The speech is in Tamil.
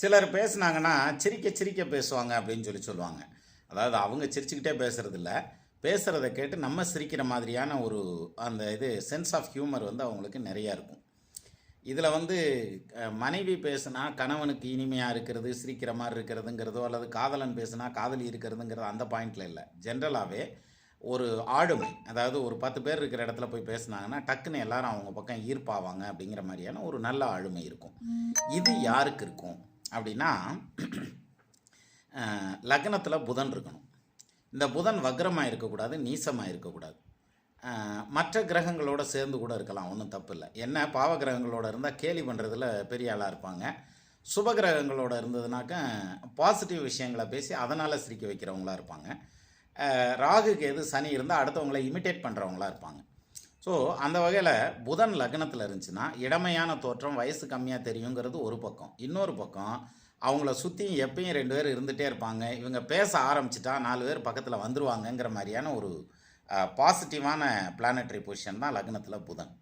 சிலர் பேசுனாங்கன்னா சிரிக்க சிரிக்க பேசுவாங்க அப்படின்னு சொல்லி சொல்லுவாங்க. அதாவது அவங்க சிரிச்சுக்கிட்டே பேசுறது இல்ல பேசுகிறத கேட்டு நம்ம சிரிக்கிற மாதிரியான ஒரு அந்த இது சென்ஸ் ஆஃப் ஹியூமர் வந்து அவங்களுக்கு நிறையா இருக்கும். இதில் வந்து மனைவி பேசுனா கணவனுக்கு இனிமையாக இருக்கிறது சிரிக்கிற மாதிரி இருக்கிறதுங்கிறதோ அல்லது காதலன் பேசுனா காதலி இருக்கிறதுங்கிறது அந்த பாயிண்டில் இல்லை. ஜென்ரலாகவே ஒரு ஆளுமை அதாவது ஒரு பத்து பேர் இருக்கிற இடத்துல போய் பேசுனாங்கன்னா டக்குன்னு எல்லாரும் அவங்க பக்கம் ஈர்ப்பாவாங்க அப்படிங்கிற மாதிரியான ஒரு நல்ல ஆளுமை இருக்கும். இது யாருக்கு இருக்கும்? அப்படின்னா லக்னத்தில் புதன் இருக்கணும். இந்த புதன் வக்ரமாக இருக்கக்கூடாது நீசமாக இருக்கக்கூடாது. மற்ற கிரகங்களோட சேர்ந்து கூட இருக்கலாம் ஒன்றும் தப்பு இல்லை. என்ன பாவ கிரகங்களோட இருந்தால் கேலி பண்ணுறதுல பெரிய ஆளாக இருப்பாங்க. சுப கிரகங்களோட இருந்ததுனாக்க பாசிட்டிவ் விஷயங்களை பேசி அதனால் சிரிக்க வைக்கிறவங்களா இருப்பாங்க. ராகு ராகுக்கு எது சனி இருந்தால் அடுத்தவங்களை இமிட்டேட் பண்ணுறவங்களா இருப்பாங்க. ஸோ அந்த வகையில் புதன் லக்னத்தில் இருந்துச்சுன்னா இடமையான தோற்றம் வயசு கம்மியாக தெரியுங்கிறது ஒரு பக்கம். இன்னொரு பக்கம் அவங்கள சுற்றியும் எப்பயும் ரெண்டு பேர் இருந்துகிட்டே இருப்பாங்க. இவங்க பேச ஆரம்பிச்சிட்டா நாலு பேர் பக்கத்தில் வந்துருவாங்கங்கிற மாதிரியான ஒரு பாசிட்டிவான பிளானட்டரி பொசிஷன் தான் லக்னத்தில் புதன்.